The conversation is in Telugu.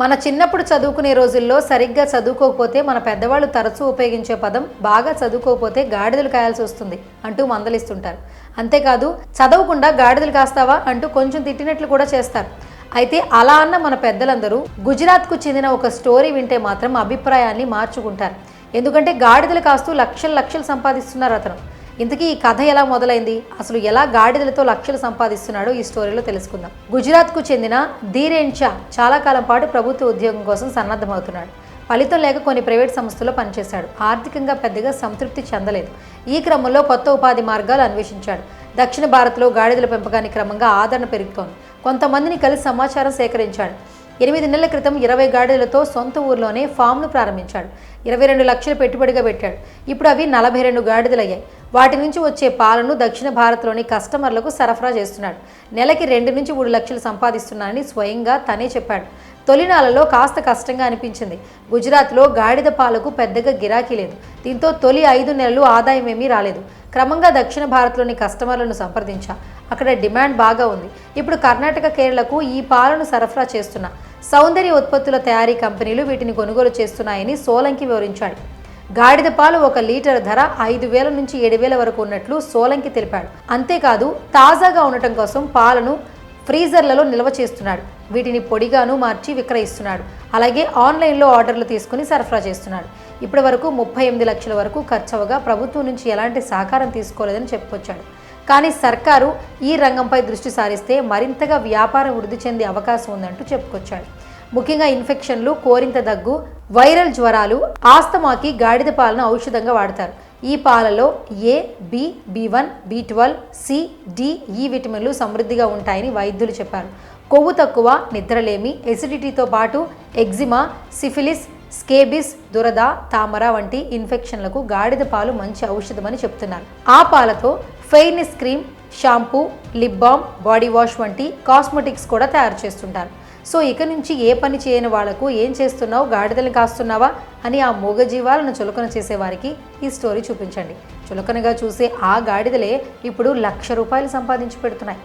మన చిన్నప్పుడు చదువుకునే రోజుల్లో సరిగ్గా చదువుకోకపోతే మన పెద్దవాళ్ళు తరచూ ఉపయోగించే పదం బాగా చదువుకోకపోతే గాడిదలు కాయాల్సి వస్తుంది అంటూ మందలిస్తుంటారు. అంతేకాదు చదవకుండా గాడిదలు కాస్తావా అంటూ కొంచెం తిట్టినట్లు కూడా చేస్తారు. అయితే అలా అన్న మన పెద్దలందరూ గుజరాత్కు చెందిన ఒక స్టోరీ వింటే మాత్రం అభిప్రాయాన్ని మార్చుకుంటారు. ఎందుకంటే గాడిదలు కాస్తూ లక్షలు లక్షలు సంపాదిస్తున్నారు అతను. ఇంతకీ ఈ కథ ఎలా మొదలైంది? అసలు ఎలా గాడిదలతో లక్షలు సంపాదిస్తున్నాడో ఈ స్టోరీలో తెలుసుకుందాం. గుజరాత్కు చెందిన ధీరేన్ షా చాలా కాలం పాటు ప్రభుత్వ ఉద్యోగం కోసం సన్నద్ధమవుతున్నాడు. ఫలితం లేక కొన్ని ప్రైవేట్ సంస్థల్లో పనిచేశాడు. ఆర్థికంగా పెద్దగా సంతృప్తి చెందలేదు. ఈ క్రమంలో కొత్త ఉపాధి మార్గాలు అన్వేషించాడు. దక్షిణ భారత్లో గాడిదల పెంపకానికి క్రమంగా ఆదరణ పెరుగుతోంది. కొంతమందిని కలిసి సమాచారం సేకరించాడు. ఎనిమిది నెలల క్రితం ఇరవై గాడిలతో సొంత ఊర్లోనే ఫామ్ను ప్రారంభించాడు. ఇరవై రెండు లక్షలు పెట్టుబడిగా పెట్టాడు. ఇప్పుడు అవి నలభై రెండు గాడిదలయ్యాయి. వాటి నుంచి వచ్చే పాలను దక్షిణ భారత్లోని కస్టమర్లకు సరఫరా చేస్తున్నాడు. నెలకి రెండు నుంచి మూడు లక్షలు సంపాదిస్తున్నానని స్వయంగా తనే చెప్పాడు. తొలినాలలో కాస్త కష్టంగా అనిపించింది. గుజరాత్లో గాడిద పాలకు పెద్దగా గిరాకీ లేదు. దీంతో తొలి ఐదు నెలలు ఆదాయం ఏమీ రాలేదు. క్రమంగా దక్షిణ భారత్లోని కస్టమర్లను సంప్రదించా. అక్కడ డిమాండ్ బాగా ఉంది. ఇప్పుడు కర్ణాటక కేరళకు ఈ పాలను సరఫరా చేస్తున్న. సౌందర్య ఉత్పత్తుల తయారీ కంపెనీలు వీటిని కొనుగోలు చేస్తున్నాయని సోలంకి వివరించాడు. గాడిద పాలు ఒక లీటర్ ధర ఐదు వేల నుంచి ఏడు వేల వరకు ఉన్నట్లు సోలంకి తెలిపాడు. అంతేకాదు తాజాగా ఉండటం కోసం పాలను ఫ్రీజర్లలో నిల్వ చేస్తున్నాడు. వీటిని పొడిగాను మార్చి విక్రయిస్తున్నాడు. అలాగే ఆన్లైన్లో ఆర్డర్లు తీసుకుని సరఫరా చేస్తున్నాడు. ఇప్పటి వరకు ముప్పై ఎనిమిది లక్షల వరకు ఖర్చవగా ప్రభుత్వం నుంచి ఎలాంటి సహకారం తీసుకోలేదని చెప్పుకొచ్చాడు. కానీ సర్కారు ఈ రంగంపై దృష్టి సారిస్తే మరింతగా వ్యాపారం వృద్ధి చెందే అవకాశం ఉందంటూ చెప్పుకొచ్చాడు. ముఖ్యంగా ఇన్ఫెక్షన్లు కోరింత దగ్గు వైరల్ జ్వరాలు ఆస్తమాకి గాడిద పాలను ఔషధంగా వాడతారు. ఈ పాలలో A B B one B twelve C D E విటమిన్లు సమృద్ధిగా ఉంటాయని వైద్యులు చెప్పారు. కొవ్వు తక్కువ నిద్రలేమి ఎసిడిటీతో పాటు ఎగ్జిమా సిఫిలిస్ స్కేబిస్ దురద తామర వంటి ఇన్ఫెక్షన్లకు గాడిద పాలు మంచి ఔషధమని చెప్తున్నారు. ఆ పాలతో fairness cream shampoo lip balm body wash వంటి కాస్మెటిక్స్ కూడా తయారు చేస్తుంటారు. సో ఇక నుంచి ఏ పని చేయని వాళ్ళకు ఏం చేస్తున్నావు గాడిదలు కాస్తున్నావా అని ఆ మూగజీవాలను చులకన చేసేవారికి ఈ స్టోరీ చూపించండి. చులకనగా చూసే ఆ గాడిదలే ఇప్పుడు లక్ష రూపాయలు సంపాదించి పెడుతున్నాయి.